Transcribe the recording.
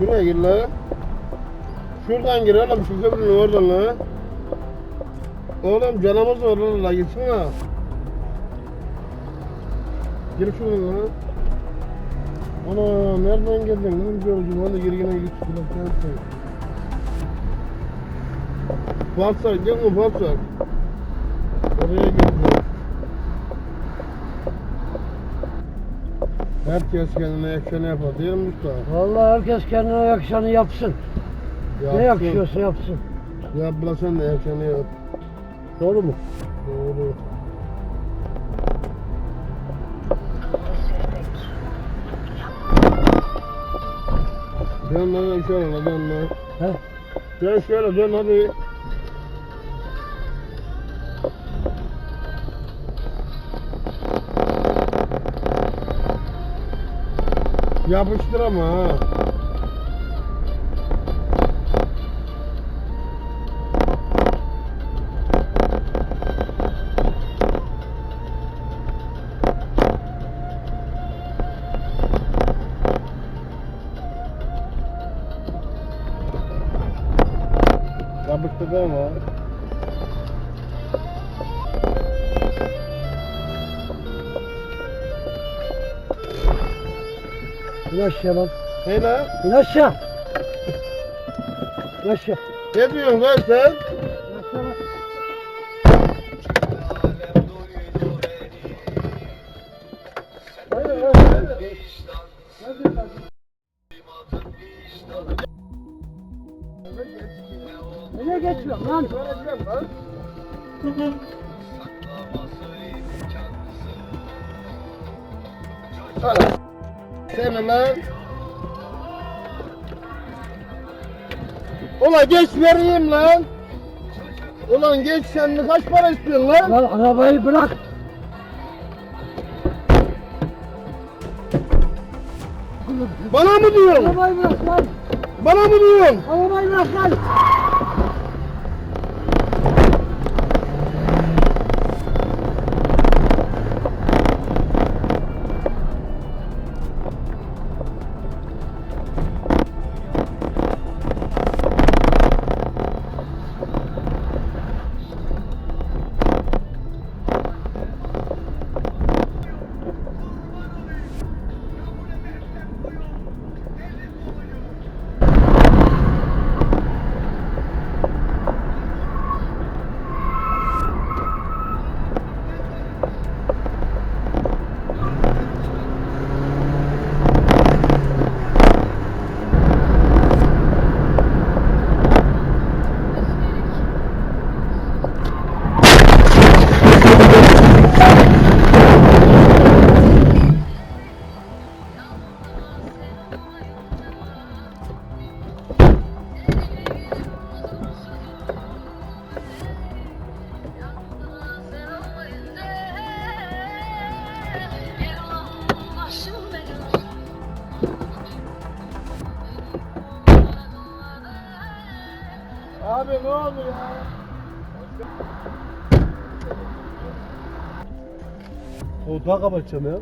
Şuraya gir lan. Şuradan gir oğlum şu köprünün oradan lan. Oğlum canımız var lan la gitsene. Gir şuradan lan. Ana nereden geldin lan George'um hadi gir yine git. Bırak gelsin. Fatsak gel mi Fatsak? Herkes kendine yakışanı yapar değil mi Mustafa? Vallahi herkes kendine yakışanı yapsın. Ne yakışıyorsa yapsın. Yap la sen de yakışanı yap. Doğru mu? Doğru. Dön lan şöyle lan dön lan. He? Dön şöyle dön hadi. Yapıştır ama ha. Yapıştırdı ama. İn aşağı lan. Hey lan. İn aşağı. İn aşağı. Ne diyorsun lan sen? Nereye geçiyorsun lan? Göreceğim lan. Hala. Seni lan. Ulan geç vereyim lan. Ulan geç sen kaç para istiyorsun lan? Lan arabayı bırak. Bana mı diyorsun? Arabayı bırak lan. Bana mı diyorsun? Arabayı bırak lan. Abi ne oldu ya? Koltuğa kapatacağım ya.